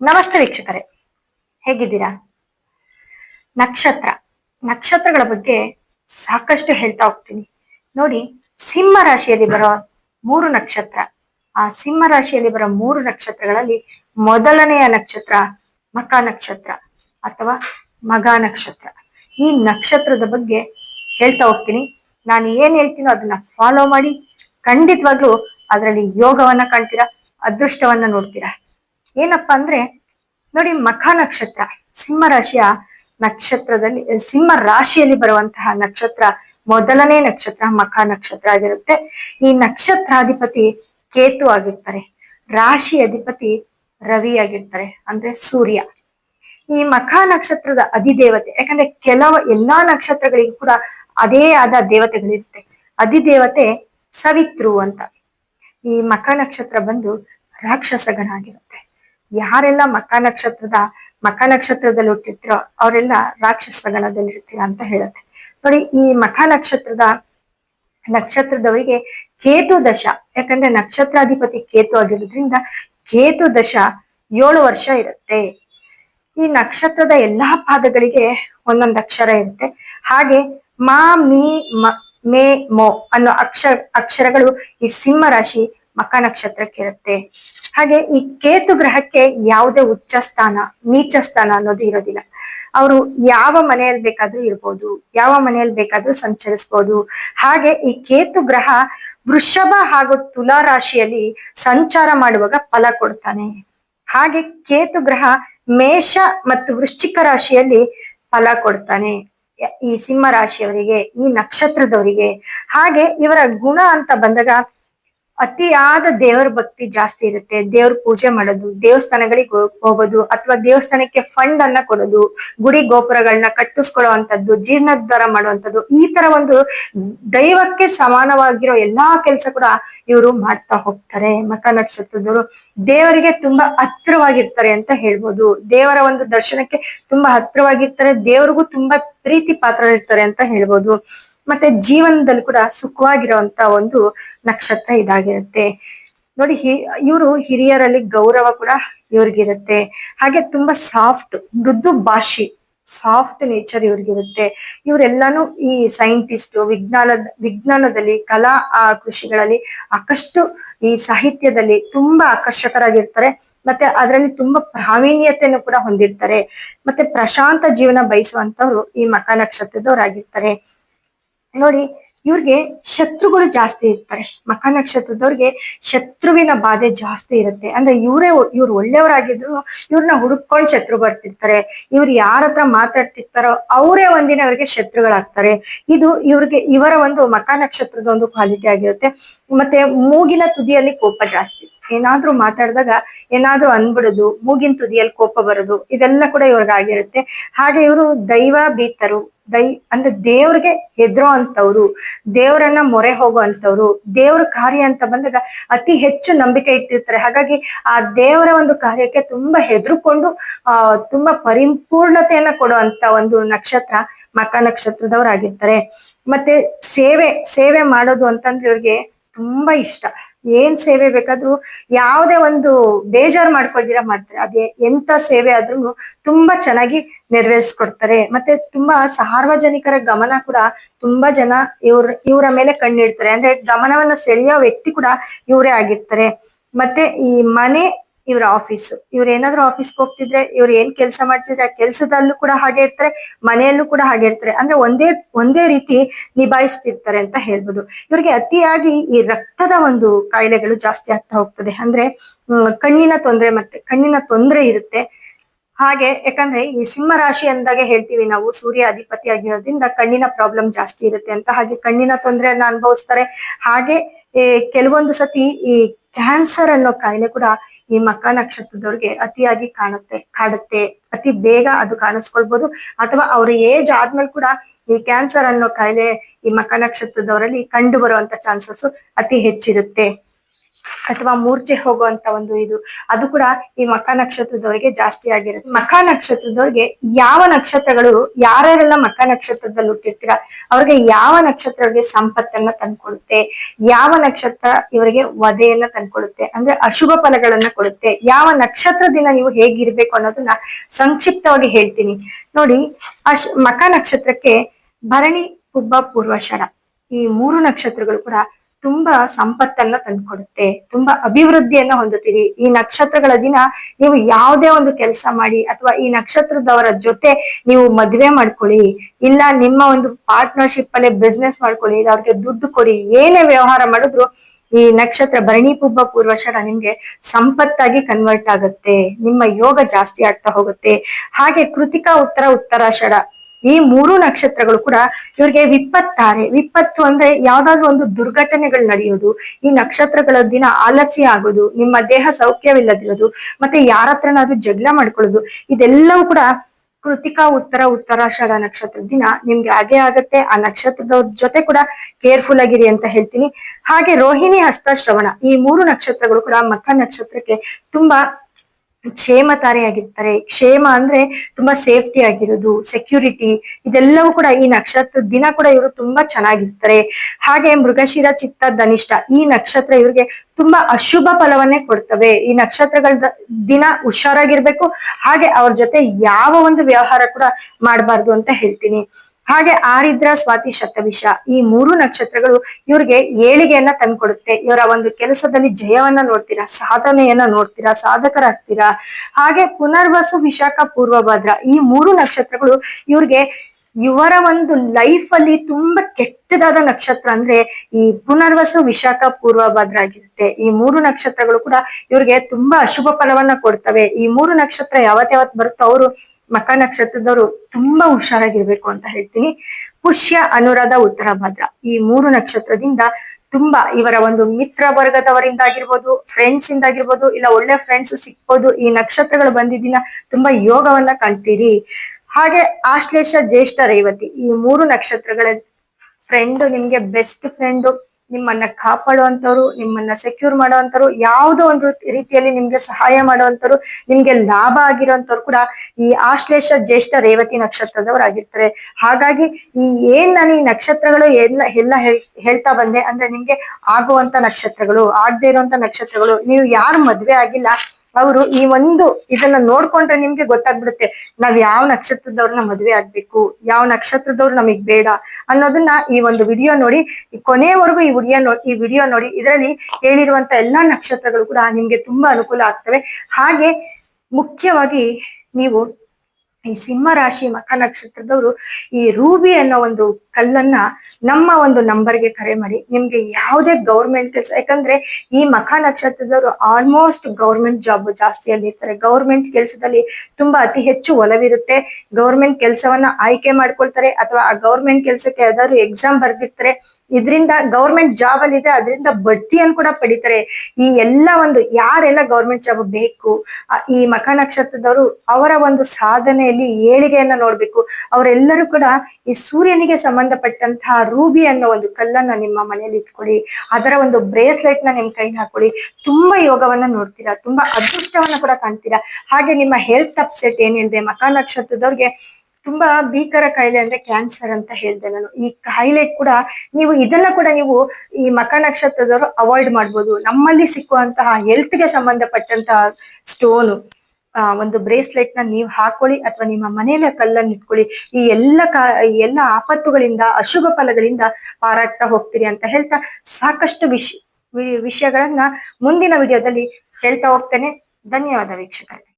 ನಮಸ್ತೆ ವೀಕ್ಷಕರೇ. ಹೇಗಿದ್ದೀರಾ? ನಕ್ಷತ್ರ. ನಕ್ಷತ್ರಗಳ ಬಗ್ಗೆ ಸಾಕಷ್ಟು ಹೇಳ್ತಾ ಹೋಗ್ತೀನಿ. ನೋಡಿ, ಸಿಂಹ ರಾಶಿಯಲ್ಲಿ ಬರೋ ಮೂರು ನಕ್ಷತ್ರ. ಆ ಸಿಂಹ ರಾಶಿಯಲ್ಲಿ ಬರೋ ಮೂರು ನಕ್ಷತ್ರಗಳಲ್ಲಿ ಮೊದಲನೆಯ ನಕ್ಷತ್ರ ಮಕ ನಕ್ಷತ್ರ ಅಥವಾ ಮಗ ನಕ್ಷತ್ರ. ಈ ನಕ್ಷತ್ರದ ಬಗ್ಗೆ ಹೇಳ್ತಾ ಹೋಗ್ತೀನಿ. ನಾನು ಏನ್ ಹೇಳ್ತೀನೋ ಅದನ್ನ ಫಾಲೋ ಮಾಡಿ ಖಂಡಿತವಾಗ್ಲೂ ಅದರಲ್ಲಿ ಯೋಗವನ್ನ ಕಾಣ್ತೀರಾ, ಅದೃಷ್ಟವನ್ನ ನೋಡ್ತೀರಾ. ಏನಪ್ಪಾ ಅಂದ್ರೆ, ನೋಡಿ ಮಖ ನಕ್ಷತ್ರ, ಸಿಂಹ ರಾಶಿಯ ನಕ್ಷತ್ರದಲ್ಲಿ ಸಿಂಹ ರಾಶಿಯಲ್ಲಿ ಬರುವಂತಹ ನಕ್ಷತ್ರ ಮೊದಲನೇ ನಕ್ಷತ್ರ, ಮಖ ನಕ್ಷತ್ರ ಆಗಿರುತ್ತೆ. ಈ ನಕ್ಷತ್ರಾಧಿಪತಿ ಕೇತು ಆಗಿರ್ತಾರೆ. ರಾಶಿ ಅಧಿಪತಿ ರವಿ ಆಗಿರ್ತಾರೆ, ಅಂದ್ರೆ ಸೂರ್ಯ. ಈ ಮಖ ನಕ್ಷತ್ರದ ಅಧಿದೇವತೆ, ಯಾಕಂದ್ರೆ ಕೆಲವ ಎಲ್ಲಾ ನಕ್ಷತ್ರಗಳಿಗೂ ಕೂಡ ಅದೇ ಆದ ದೇವತೆಗಳಿರುತ್ತೆ. ಅಧಿದೇವತೆ ಸವಿತ್ರು ಅಂತ. ಈ ಮಖ ನಕ್ಷತ್ರ ಬಂದು ರಾಕ್ಷಸ ಗಣ ಆಗಿರುತ್ತೆ ಯಾರೆಲ್ಲ ಮಕ ನಕ್ಷತ್ರದ, ಮಕ ನಕ್ಷತ್ರದಲ್ಲಿ ಹುಟ್ಟಿರ್ತೀರೋ ಅವರೆಲ್ಲ ರಾಕ್ಷಸ ಗಣದಲ್ಲಿ ಇರ್ತೀರಾ ಅಂತ ಹೇಳುತ್ತೆ. ನೋಡಿ, ಈ ಮಖ ನಕ್ಷತ್ರದ, ನಕ್ಷತ್ರದವರಿಗೆ ಕೇತು ದಶ, ಯಾಕಂದ್ರೆ ನಕ್ಷತ್ರಾಧಿಪತಿ ಕೇತು ಆಗಿರೋದ್ರಿಂದ ಕೇತು ದಶ ಏಳು ವರ್ಷ ಇರುತ್ತೆ. ಈ ನಕ್ಷತ್ರದ ಎಲ್ಲಾ ಪಾದಗಳಿಗೆ ಒಂದೊಂದು ಅಕ್ಷರ ಇರುತ್ತೆ. ಹಾಗೆ ಮೀ, ಮ, ಮೇ, ಮೋ ಅನ್ನೋ ಅಕ್ಷರ, ಅಕ್ಷರಗಳು ಈ ಸಿಂಹ ರಾಶಿ ಮಕ ನಕ್ಷತ್ರಕ್ಕೆ ಇರುತ್ತೆ ಹಾಗೆ ಈ ಕೇತು ಗ್ರಹಕ್ಕೆ ಯಾವುದೇ ಉಚ್ಚ ಸ್ಥಾನ, ನೀಚ ಸ್ಥಾನ ಅನ್ನೋದು ಇರೋದಿಲ್ಲ. ಅವರು ಯಾವ ಮನೆಯಲ್ಲಿ ಬೇಕಾದ್ರೂ ಇರ್ಬೋದು, ಯಾವ ಮನೆಯಲ್ಲಿ ಬೇಕಾದ್ರೂ ಸಂಚರಿಸ್ಬೋದು. ಹಾಗೆ ಈ ಕೇತು ಗ್ರಹ ವೃಷಭ ಹಾಗೂ ತುಲಾ ರಾಶಿಯಲ್ಲಿ ಸಂಚಾರ ಮಾಡುವಾಗ ಫಲ ಕೊಡ್ತಾನೆ. ಹಾಗೆ ಕೇತು ಗ್ರಹ ಮೇಷ ಮತ್ತು ವೃಶ್ಚಿಕ ರಾಶಿಯಲ್ಲಿ ಫಲ ಕೊಡ್ತಾನೆ. ಈ ಸಿಂಹ ರಾಶಿಯವರಿಗೆ, ಈ ನಕ್ಷತ್ರದವರಿಗೆ. ಹಾಗೆ ಇವರ ಗುಣ ಅಂತ ಬಂದಾಗ ಅತಿಯಾದ ದೇವರ ಭಕ್ತಿ ಜಾಸ್ತಿ ಇರುತ್ತೆ. ದೇವ್ರ ಪೂಜೆ ಮಾಡೋದು, ದೇವಸ್ಥಾನಗಳಿಗೆ ಹೋಗೋದು ಅಥವಾ ದೇವಸ್ಥಾನಕ್ಕೆ ಫಂಡ್ ಅನ್ನ ಕೊಡೋದು, ಗುಡಿ ಗೋಪುರಗಳನ್ನ ಕಟ್ಟಿಸ್ಕೊಳ್ಳೋ ಅಂತದ್ದು ಜೀರ್ಣೋದ್ಧಾರ ಮಾಡುವಂತದ್ದು ಈ ತರ ಒಂದು ದೈವಕ್ಕೆ ಸಮಾನವಾಗಿರೋ ಎಲ್ಲಾ ಕೆಲಸ ಕೂಡ ಇವರು ಮಾಡ್ತಾ ಹೋಗ್ತಾರೆ ಮಕ ನಕ್ಷತ್ರದವರು. ದೇವರಿಗೆ ತುಂಬಾ ಹತ್ರವಾಗಿರ್ತಾರೆ ಅಂತ ಹೇಳ್ಬೋದು. ದೇವರ ಒಂದು ದರ್ಶನಕ್ಕೆ ತುಂಬಾ ಹತ್ರವಾಗಿರ್ತಾರೆ. ದೇವರಿಗೂ ತುಂಬಾ ಪ್ರೀತಿ ಪಾತ್ರರಿರ್ತಾರೆ ಅಂತ ಹೇಳ್ಬೋದು. ಮತ್ತೆ ಜೀವನದಲ್ಲಿ ಕೂಡ ಸುಖವಾಗಿರುವಂತ ಒಂದು ನಕ್ಷತ್ರ ಇದಾಗಿರುತ್ತೆ. ನೋಡಿ, ಹಿ, ಇವರು ಹಿರಿಯರಲ್ಲಿ ಗೌರವ ಕೂಡ ಇವ್ರಿಗಿರುತ್ತೆ. ಹಾಗೆ ತುಂಬಾ ಸಾಫ್ಟ್, ಮೃದು ಭಾಷಿ, ಸಾಫ್ಟ್ ನೇಚರ್ ಇವ್ರಿಗಿರುತ್ತೆ. ಇವರೆಲ್ಲಾನು ಈ ಸೈಂಟಿಸ್ಟ್, ವಿಜ್ಞಾನ, ವಿಜ್ಞಾನದಲ್ಲಿ, ಕಲಾ ಕೃಷಿಗಳಲ್ಲಿ ಅಕಷ್ಟು ಈ ಸಾಹಿತ್ಯದಲ್ಲಿ ತುಂಬಾ ಆಕರ್ಷಕರಾಗಿರ್ತಾರೆ. ಮತ್ತೆ ಅದರಲ್ಲಿ ತುಂಬಾ ಪ್ರಾವೀಣ್ಯತೆಯನ್ನು ಕೂಡ ಹೊಂದಿರ್ತಾರೆ. ಮತ್ತೆ ಪ್ರಶಾಂತ ಜೀವನ ಬಯಸುವಂತವ್ರು ಈ ಮಕ ನಕ್ಷತ್ರದವರಾಗಿರ್ತಾರೆ. ನೋಡಿ, ಇವ್ರಿಗೆ ಶತ್ರುಗಳು ಜಾಸ್ತಿ ಇರ್ತಾರೆ. ಮಕ ನಕ್ಷತ್ರದವ್ರಿಗೆ ಶತ್ರುವಿನ ಬಾಧೆ ಜಾಸ್ತಿ ಇರುತ್ತೆ. ಅಂದ್ರೆ ಇವರೇ ಇವ್ರು ಒಳ್ಳೆಯವರಾಗಿದ್ರು ಇವ್ರನ್ನ ಹುಡುಕೊಂಡು ಶತ್ರು ಬರ್ತಿರ್ತಾರೆ. ಇವ್ರು ಯಾರ ಹತ್ರ ಮಾತಾಡ್ತಿರ್ತಾರೋ ಅವರೇ ಒಂದಿನ ಅವ್ರಿಗೆ ಶತ್ರುಗಳಾಗ್ತಾರೆ. ಇದು ಇವ್ರಿಗೆ, ಇವರ ಒಂದು ಮಕ ನಕ್ಷತ್ರದ ಒಂದು ಕ್ವಾಲಿಟಿ ಆಗಿರುತ್ತೆ. ಮತ್ತೆ ಮೂಗಿನ ತುದಿಯಲ್ಲಿ ಕೋಪ ಜಾಸ್ತಿ. ಏನಾದ್ರೂ ಮಾತಾಡಿದಾಗ ಏನಾದ್ರೂ ಅನ್ಬಿಡೋದು, ಮೂಗಿನ ತುದಿಯಲ್ಲಿ ಕೋಪ ಬರೋದು, ಇದೆಲ್ಲ ಕೂಡ ಇವ್ರಿಗಾಗಿರುತ್ತೆ. ಹಾಗೆ ಇವರು ದೈವ ಬೀತರು ದೈ, ಅಂದ್ರೆ ದೇವ್ರಿಗೆ ಹೆದ್ರೋ ಅಂತವ್ರು, ದೇವರನ್ನ ಮೊರೆ ಹೋಗೋ ಅಂತವ್ರು, ದೇವ್ರ ಕಾರ್ಯ ಅಂತ ಬಂದಾಗ ಅತಿ ಹೆಚ್ಚು ನಂಬಿಕೆ ಇಟ್ಟಿರ್ತಾರೆ. ಹಾಗಾಗಿ ಆ ದೇವರ ಒಂದು ಕಾರ್ಯಕ್ಕೆ ತುಂಬಾ ಹೆದರ್ಕೊಂಡು, ಆ, ತುಂಬಾ ಪರಿಪೂರ್ಣತೆಯನ್ನ ಕೊಡುವಂತ ಒಂದು ನಕ್ಷತ್ರ ಮಕ ನಕ್ಷತ್ರದವರಾಗಿರ್ತಾರೆ ಮತ್ತೆ ಸೇವೆ ಸೇವೆ ಮಾಡೋದು ಅಂತಂದ್ರೆ ಇವ್ರಿಗೆ ತುಂಬಾ ಇಷ್ಟ. ಏನ್ ಸೇವೆ ಬೇಕಾದ್ರೂ ಯಾವುದೇ ಒಂದು ಬೇಜಾರು ಮಾಡ್ಕೊಳ್ದಿರ ಮಾಡ್ತಾರೆ ಅದೇ ಎಂತ ಸೇವೆ ಆದ್ರೂ ತುಂಬಾ ಚೆನ್ನಾಗಿ ನೆರವೇರಿಸ್ಕೊಡ್ತಾರೆ. ಮತ್ತೆ ತುಂಬಾ ಸಾರ್ವಜನಿಕರ ಗಮನ ಕೂಡ ತುಂಬಾ ಜನ ಇವ್ರ, ಇವರ ಮೇಲೆ ಕಣ್ಣಿಡ್ತಾರೆ. ಅಂದ್ರೆ ಗಮನವನ್ನ ಸೆಳೆಯೋ ವ್ಯಕ್ತಿ ಕೂಡ ಇವರೇ ಆಗಿರ್ತಾರೆ. ಮತ್ತೆ ಈ ಮನೆ ಇವ್ರ ಆಫೀಸ್ ಇವ್ರು ಏನಾದ್ರು ಆಫೀಸ್ಗೆ ಹೋಗ್ತಿದ್ರೆ, ಇವ್ರು ಏನ್ ಕೆಲಸ ಮಾಡ್ತಿದ್ರೆ ಆ ಕೆಲಸದಲ್ಲೂ ಕೂಡ ಹಾಗೆ ಇರ್ತಾರೆ, ಮನೆಯಲ್ಲೂ ಕೂಡ ಹಾಗೆ ಇರ್ತಾರೆ. ಅಂದ್ರೆ ಒಂದೇ ಒಂದೇ ರೀತಿ ನಿಭಾಯಿಸ್ತಿರ್ತಾರೆ ಅಂತ ಹೇಳ್ಬೋದು. ಇವ್ರಿಗೆ ಅತಿಯಾಗಿ ಈ ರಕ್ತದ ಒಂದು ಕಾಯಿಲೆಗಳು ಜಾಸ್ತಿ ಆಗ್ತಾ ಹೋಗ್ತದೆ. ಅಂದ್ರೆ ಕಣ್ಣಿನ ತೊಂದರೆ ಮತ್ತೆ ಕಣ್ಣಿನ ತೊಂದರೆ ಇರುತ್ತೆ. ಹಾಗೆ, ಯಾಕಂದ್ರೆ ಈ ಸಿಂಹ ರಾಶಿ ಅಂದಾಗ ಹೇಳ್ತೀವಿ ನಾವು, ಸೂರ್ಯ ಅಧಿಪತಿ ಆಗಿರೋದ್ರಿಂದ ಕಣ್ಣಿನ ಪ್ರಾಬ್ಲಮ್ ಜಾಸ್ತಿ ಇರುತ್ತೆ ಅಂತ. ಹಾಗೆ ಕಣ್ಣಿನ ತೊಂದರೆಯನ್ನ ಅನುಭವಿಸ್ತಾರೆ. ಹಾಗೆ ಕೆಲವೊಂದು ಸತಿ ಈ ಕ್ಯಾನ್ಸರ್ ಅನ್ನೋ ಕಾಯಿಲೆ ಕೂಡ ಈ ಮಕ ನಕ್ಷತ್ರದವ್ರಿಗೆ ಅತಿಯಾಗಿ ಕಾಣುತ್ತೆ, ಕಾಡುತ್ತೆ. ಅತಿ ಬೇಗ ಅದು ಕಾಣಿಸ್ಕೊಳ್ಬಹುದು ಅಥವಾ ಅವ್ರ ಏಜ್ ಆದ್ಮೇಲೆ ಕೂಡ ಈ ಕ್ಯಾನ್ಸರ್ ಅನ್ನೋ ಕಾಯಿಲೆ ಈ ಮಕ ನಕ್ಷತ್ರದವರಲ್ಲಿ ಕಂಡು ಬರುವಂತ ಚಾನ್ಸಸ್ ಅತಿ ಹೆಚ್ಚಿರುತ್ತೆ. ಅಥವಾ ಮೂರ್ಛೆ ಹೋಗುವಂತ ಒಂದು ಇದು. ಅದು ಕೂಡ ಈ ಮಖ ನಕ್ಷತ್ರದವರಿಗೆ ಜಾಸ್ತಿ ಆಗಿರುತ್ತೆ. ಮಖ ನಕ್ಷತ್ರದವರಿಗೆ ಯಾವ ನಕ್ಷತ್ರಗಳು, ಯಾರ್ಯಾರೆಲ್ಲ ಮಖ ನಕ್ಷತ್ರದಲ್ಲಿ ಹುಟ್ಟಿರ್ತೀರ, ಅವ್ರಿಗೆ ಯಾವ ನಕ್ಷತ್ರಗಳಿಗೆ ಸಂಪತ್ತನ್ನ ತಂದ್ಕೊಡುತ್ತೆ, ಯಾವ ನಕ್ಷತ್ರ ಇವರಿಗೆ ವಧೆಯನ್ನ ತಂದ್ಕೊಡುತ್ತೆ, ಅಂದ್ರೆ ಅಶುಭ ಫಲಗಳನ್ನ ಕೊಡುತ್ತೆ, ಯಾವ ನಕ್ಷತ್ರ ದಿನ ನೀವು ಹೇಗಿರ್ಬೇಕು ಅನ್ನೋದನ್ನ ಸಂಕ್ಷಿಪ್ತವಾಗಿ ಹೇಳ್ತೀನಿ. ನೋಡಿ, ಅಶ್ ಮಖ ನಕ್ಷತ್ರಕ್ಕೆ ಭರಣಿ, ಪುಬ್ಬ ಪೂರ್ವಷಡ ಈ ಮೂರು ನಕ್ಷತ್ರಗಳು ಕೂಡ ತುಂಬಾ ಸಂಪತ್ತನ್ನ ತಂದ್ಕೊಡುತ್ತೆ, ತುಂಬಾ ಅಭಿವೃದ್ಧಿಯನ್ನ ಹೊಂದುತ್ತೀರಿ. ಈ ನಕ್ಷತ್ರಗಳ ದಿನ ನೀವು ಯಾವುದೇ ಒಂದು ಕೆಲಸ ಮಾಡಿ ಅಥವಾ ಈ ನಕ್ಷತ್ರದವರ ಜೊತೆ ನೀವು ಮದ್ವೆ ಮಾಡ್ಕೊಳ್ಳಿ, ಇಲ್ಲ ನಿಮ್ಮ ಒಂದು ಪಾರ್ಟ್ನರ್ಶಿಪ್ ಅಲ್ಲೇ ಬಿಸ್ನೆಸ್ ಮಾಡ್ಕೊಳ್ಳಿ, ಇಲ್ಲ ಅವ್ರಿಗೆ ದುಡ್ಡು ಕೊಡಿ, ಏನೇ ವ್ಯವಹಾರ ಮಾಡಿದ್ರು ಈ ನಕ್ಷತ್ರ ಭರಣಿ ಪುಬ್ಬ ಪೂರ್ವಶರ ನಿಮ್ಗೆ ಸಂಪತ್ತಾಗಿ ಕನ್ವರ್ಟ್ ಆಗುತ್ತೆ, ನಿಮ್ಮ ಯೋಗ ಜಾಸ್ತಿ ಆಗ್ತಾ ಹೋಗುತ್ತೆ. ಹಾಗೆ ಕೃತಿಕಾ ಉತ್ತರ ಉತ್ತರಾಷಡ ಈ ಮೂರು ನಕ್ಷತ್ರಗಳು ಕೂಡ ಇವ್ರಿಗೆ ವಿಪತ್ತಾರೆ. ವಿಪತ್ತು ಅಂದ್ರೆ ಯಾವ್ದಾದ್ರು ಒಂದು ದುರ್ಘಟನೆಗಳು ನಡೆಯೋದು, ಈ ನಕ್ಷತ್ರಗಳ ದಿನ ಆಲಸ್ಯ ಆಗೋದು, ನಿಮ್ಮ ದೇಹ ಸೌಖ್ಯವಿಲ್ಲದಿರೋದು, ಮತ್ತೆ ಯಾರ ಹತ್ರನಾದ್ರೂ ಜಗಳ ಮಾಡ್ಕೊಳ್ಳೋದು, ಇದೆಲ್ಲವೂ ಕೂಡ ಕೃತಿಕಾ ಉತ್ತರ, ಉತ್ತರಾಷಾಢ ನಕ್ಷತ್ರದ ದಿನ ನಿಮ್ಗೆ ಹಾಗೆ ಆಗತ್ತೆ. ಆ ನಕ್ಷತ್ರದವ್ರ ಜೊತೆ ಕೂಡ ಕೇರ್ಫುಲ್ ಆಗಿರಿ ಅಂತ ಹೇಳ್ತೀನಿ. ಹಾಗೆ ರೋಹಿಣಿ, ಹಸ್ತ, ಶ್ರವಣ ಈ ಮೂರು ನಕ್ಷತ್ರಗಳು ಕೂಡ ಮಖ ನಕ್ಷತ್ರಕ್ಕೆ ತುಂಬಾ ಕ್ಷೇಮತಾರೆಯಾಗಿರ್ತಾರೆ ಕ್ಷೇಮ ಅಂದ್ರೆ ತುಂಬಾ ಸೇಫ್ಟಿ ಆಗಿರೋದು, ಸೆಕ್ಯೂರಿಟಿ ಇದೆಲ್ಲವೂ ಕೂಡ ಈ ನಕ್ಷತ್ರ ದಿನ ಕೂಡ ಇವರು ತುಂಬಾ ಚೆನ್ನಾಗಿರ್ತಾರೆ. ಹಾಗೆ ಮೃಗಶಿರ, ಚಿತ್ತ, ಧನಿಷ್ಠ ಈ ನಕ್ಷತ್ರ ಇವ್ರಿಗೆ ತುಂಬಾ ಅಶುಭ ಫಲವನ್ನೇ ಕೊಡ್ತವೆ. ಈ ನಕ್ಷತ್ರಗಳ ದಿನ ಹುಷಾರಾಗಿರ್ಬೇಕು. ಹಾಗೆ ಅವ್ರ ಜೊತೆ ಯಾವ ಒಂದು ವ್ಯವಹಾರ ಕೂಡ ಮಾಡಬಾರ್ದು ಅಂತ ಹೇಳ್ತೀನಿ. ಹಾಗೆ ಆರಿದ್ರ ಸ್ವಾತಿ ಶತವಿಷ. ಈ ಮೂರು ನಕ್ಷತ್ರಗಳು ಇವ್ರಿಗೆ ಏಳಿಗೆಯನ್ನ ತಂದ್ಕೊಡುತ್ತೆ. ಇವರ ಒಂದು ಕೆಲಸದಲ್ಲಿ ಜಯವನ್ನ ನೋಡ್ತೀರಾ, ಸಾಧನೆಯನ್ನ ನೋಡ್ತೀರಾ, ಸಾಧಕರಾಗ್ತೀರಾ? ಹಾಗೆ ಪುನರ್ವಸು ವಿಶಾಖ ಪೂರ್ವಭದ್ರ. ಈ ಮೂರು ನಕ್ಷತ್ರಗಳು ಇವ್ರಿಗೆ ಇವರ ಒಂದು ಲೈಫ್ ಅಲ್ಲಿ ತುಂಬಾ ಕೆಟ್ಟದಾದ ನಕ್ಷತ್ರ ಅಂದ್ರೆ ಈ ಪುನರ್ವಸು ವಿಶಾಖ ಪೂರ್ವಭದ್ರ ಆಗಿರುತ್ತೆ. ಈ ಮೂರು ನಕ್ಷತ್ರಗಳು ಕೂಡ ಇವ್ರಿಗೆ ತುಂಬಾ ಅಶುಭ ಫಲವನ್ನ ಕೊಡ್ತವೆ. ಈ ಮೂರು ನಕ್ಷತ್ರ ಯಾವತ್ ಯಾವತ್ ಬರುತ್ತೋ ಅವರು ಮಕ ನಕ್ಷತ್ರದವರು ತುಂಬಾ ಹುಷಾರಾಗಿರ್ಬೇಕು ಅಂತ ಹೇಳ್ತೀನಿ. ಪುಷ್ಯ, ಅನುರಾಧ, ಉತ್ತರ, ಭದ್ರ ಈ ಮೂರು ನಕ್ಷತ್ರದಿಂದ ತುಂಬಾ ಇವರ ಒಂದು ಮಿತ್ರ ವರ್ಗದವರಿಂದ ಆಗಿರ್ಬೋದು ಫ್ರೆಂಡ್ಸ್ ಇಂದ ಆಗಿರ್ಬೋದು ಇಲ್ಲ ಒಳ್ಳೆ ಫ್ರೆಂಡ್ಸ್ ಸಿಕ್ಬೋದು, ಈ ನಕ್ಷತ್ರಗಳು ಬಂದಿದ್ದಿನ ತುಂಬಾ ಯೋಗವನ್ನ ಕಾಣ್ತೀರಿ ಹಾಗೆ ಆಶ್ಲೇಷ ಜ್ಯೇಷ್ಠ ರೇವತಿ ಈ ಮೂರು ನಕ್ಷತ್ರಗಳ ಫ್ರೆಂಡ್ ನಿಮ್ಗೆ ಬೆಸ್ಟ್ ಫ್ರೆಂಡ್ ನಿಮ್ಮನ್ನ ಕಾಪಾಡುವಂತವ್ರು ನಿಮ್ಮನ್ನ ಸೆಕ್ಯೂರ್ ಮಾಡುವಂತವ್ರು ಯಾವುದೋ ಒಂದು ರೀತಿಯಲ್ಲಿ ನಿಮ್ಗೆ ಸಹಾಯ ಮಾಡುವಂತವ್ರು ನಿಮ್ಗೆ ಲಾಭ ಆಗಿರುವಂತವ್ರು ಕೂಡ ಈ ಆಶ್ಲೇಷ ಜ್ಯೇಷ್ಠ ರೇವತಿ ನಕ್ಷತ್ರದವರಾಗಿರ್ತಾರೆ. ಹಾಗಾಗಿ ಈ ಏನ್ ನಾನು ಈ ನಕ್ಷತ್ರಗಳು ಎಲ್ಲ ಎಲ್ಲ ಹೇಳ್- ಹೇಳ್ತಾ ಬಂದೆ ಅಂದ್ರೆ ನಿಮ್ಗೆ ಆಗುವಂತ ನಕ್ಷತ್ರಗಳು, ಆಗದೆ ಇರುವಂತ ನಕ್ಷತ್ರಗಳು, ನೀವು ಯಾರು ಮದ್ವೆ ಆಗಿಲ್ಲ ಅವರು ಈ ಒಂದು ಇದನ್ನ ನೋಡ್ಕೊಂಡ್ರೆ ನಿಮ್ಗೆ ಗೊತ್ತಾಗ್ಬಿಡುತ್ತೆ, ನಾವ್ ಯಾವ ನಕ್ಷತ್ರದವ್ರನ್ನ ಮದ್ವೆ ಆಗ್ಬೇಕು, ಯಾವ ನಕ್ಷತ್ರದವ್ರು ನಮಗ್ ಬೇಡ ಅನ್ನೋದನ್ನ ಈ ಒಂದು ವಿಡಿಯೋ ನೋಡಿ ಕೊನೆವರೆಗೂ ಈ ವಿಡಿಯೋ ನೋಡಿ ಈ ವಿಡಿಯೋ ನೋಡಿ, ಇದರಲ್ಲಿ ಹೇಳಿರುವಂತ ಎಲ್ಲಾ ನಕ್ಷತ್ರಗಳು ಕೂಡ ನಿಮ್ಗೆ ತುಂಬಾ ಅನುಕೂಲ ಆಗ್ತವೆ. ಹಾಗೆ ಮುಖ್ಯವಾಗಿ ನೀವು ಈ ಸಿಂಹ ರಾಶಿ ಮಕ ನಕ್ಷತ್ರದವರು ಈ ರೂಬಿ ಅನ್ನೋ ಒಂದು ಕಲ್ಲನ್ನ ನಮ್ಮ ಒಂದು ನಂಬರ್ಗೆ ಕರೆ ಮಾಡಿ. ನಿಮ್ಗೆ ಯಾವುದೇ ಗೌರ್ಮೆಂಟ್ ಕೆಲಸ, ಯಾಕಂದ್ರೆ ಈ ಮಖ ನಕ್ಷತ್ರದವರು ಆಲ್ಮೋಸ್ಟ್ ಗೌರ್ಮೆಂಟ್ ಜಾಬ್ ಜಾಸ್ತಿಯಲ್ಲಿ ಇರ್ತಾರೆ. ಗೌರ್ಮೆಂಟ್ ಕೆಲಸದಲ್ಲಿ ತುಂಬಾ ಅತಿ ಹೆಚ್ಚು ಒಲವಿರುತ್ತೆ. ಗೌರ್ಮೆಂಟ್ ಕೆಲಸವನ್ನ ಆಯ್ಕೆ ಮಾಡ್ಕೊಳ್ತಾರೆ. ಅಥವಾ ಆ ಗೌರ್ಮೆಂಟ್ ಕೆಲಸಕ್ಕೆ ಯಾವ್ದಾದ್ರು ಎಕ್ಸಾಮ್ ಬರ್ದಿರ್ತಾರೆ. ಇದರಿಂದ ಗೌರ್ಮೆಂಟ್ ಜಾಬ್ ಅಲ್ಲಿ ಇದೆ, ಅದರಿಂದ ಬಡ್ತಿಯನ್ನು ಕೂಡ ಪಡಿತಾರೆ. ಈ ಎಲ್ಲ ಒಂದು ಯಾರೆಲ್ಲ ಗೌರ್ಮೆಂಟ್ ಜಾಬ್ ಬೇಕು ಈ ಮಖ ನಕ್ಷತ್ರದವರು ಅವರ ಒಂದು ಸಾಧನೆಯಲ್ಲಿ ಏಳಿಗೆಯನ್ನ ನೋಡ್ಬೇಕು. ಅವರೆಲ್ಲರೂ ಕೂಡ ಈ ಸೂರ್ಯನಿಗೆ ಸಂಬಂಧಪಟ್ಟಂತಹ ರೂಬಿ ಅನ್ನೋ ಒಂದು ಕಲ್ಲನ್ನ ನಿಮ್ಮ ಮನೆಯಲ್ಲಿ ಇಟ್ಕೊಳ್ಳಿ. ಅದರ ಒಂದು ಬ್ರೇಸ್ಲೆಟ್ನ ನಿಮ್ ಕೈ ಹಾಕೊಳ್ಳಿ. ತುಂಬಾ ಯೋಗವನ್ನ ನೋಡ್ತೀರಾ, ತುಂಬಾ ಅದೃಷ್ಟವನ್ನ ಕೂಡ ಕಾಣ್ತೀರಾ. ಹಾಗೆ ನಿಮ್ಮ ಹೆಲ್ತ್ ಅಪ್ಸೆಟ್ ಏನಿದೆ ಮಖ ನಕ್ಷತ್ರದವ್ರಿಗೆ ತುಂಬಾ ಭೀಕರ ಕಾಯಿಲೆ ಅಂದ್ರೆ ಕ್ಯಾನ್ಸರ್ ಅಂತ ಹೇಳ್ದೆ ನಾನು. ಈ ಕಾಯಿಲೆ ಕೂಡ ನೀವು ಇದನ್ನ ಕೂಡ ನೀವು ಈ ಮಕ ನಕ್ಷತ್ರದವರು ಅವಾಯ್ಡ್ ಮಾಡ್ಬೋದು. ನಮ್ಮಲ್ಲಿ ಸಿಕ್ಕುವಂತಹ ಹೆಲ್ತ್ಗೆ ಸಂಬಂಧಪಟ್ಟಂತಹ ಸ್ಟೋನು ಆ, ಒಂದು ಬ್ರೇಸ್ಲೆಟ್ನ ನೀವು ಹಾಕೊಳ್ಳಿ ಅಥವಾ ನಿಮ್ಮ ಮನೆಯಲ್ಲೇ ಕಲ್ಲನ್ನು ಇಟ್ಕೊಳ್ಳಿ. ಈ ಎಲ್ಲ ಕಾ ಎಲ್ಲ ಆಪತ್ತುಗಳಿಂದ, ಅಶುಭ ಫಲಗಳಿಂದ ಪಾರಾಗ್ತಾ ಹೋಗ್ತೀರಿ ಅಂತ ಹೇಳ್ತಾ ಸಾಕಷ್ಟು ವಿಷ ವಿಷಯಗಳನ್ನ ಮುಂದಿನ ವಿಡಿಯೋದಲ್ಲಿ ಹೇಳ್ತಾ ಹೋಗ್ತೇನೆ. ಧನ್ಯವಾದ ವೀಕ್ಷಕರೇ.